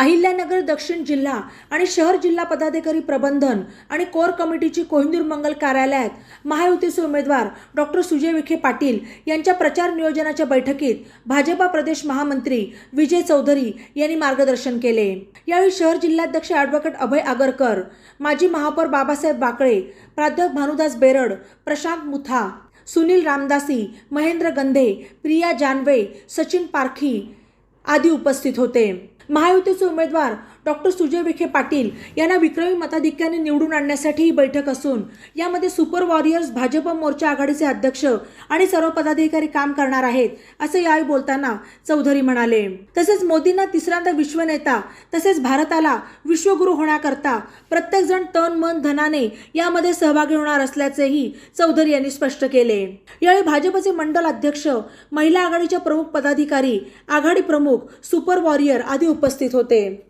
अहिल्यानगर दक्षिण जिल्हा आणि शहर जिल्हा पदाधिकारी प्रबंधन आणि कोर कमिटीची कोहिंदूर मंगल कार्यालयात महायुतीचे उमेदवार डॉक्टर सुजय विखे पाटील यांच्या प्रचार नियोजनाच्या बैठकीत भाजपा प्रदेश महामंत्री विजय चौधरी यांनी मार्गदर्शन केले. यावेळी शहर जिल्हाध्यक्ष ॲडव्होकेट अभय आगरकर माजी महापौर बाबासाहेब बाकळे प्राध्यापक भानुदास बेरड प्रशांत मुथा सुनील रामदासी महेंद्र गंधे प्रिया जानवे सचिन पारखी आदी उपस्थित होते. महायुतीचे उमेदवार डॉक्टर सुजय विखे पाटील यांना विक्रमी मताधिक्याने निवडून आणण्यासाठी ही बैठक असून यामध्ये सुपर वॉरियर्स भाजप मोर्चा आघाडीचे अध्यक्ष आणि सर्व पदाधिकारी काम करणार आहेत असे यावेळी बोलताना चौधरी म्हणाले. तसेच मोदींना तिसऱ्यांदा विश्वनेता तसेच भारताला विश्वगुरू होण्याकरता प्रत्येकजण तन मन धनाने यामध्ये सहभागी होणार असल्याचेही चौधरी यांनी स्पष्ट केले. यावेळी भाजपचे मंडल अध्यक्ष महिला आघाडीच्या प्रमुख पदाधिकारी आघाडी प्रमुख सुपर वॉरियर आदी उपस्थित होते.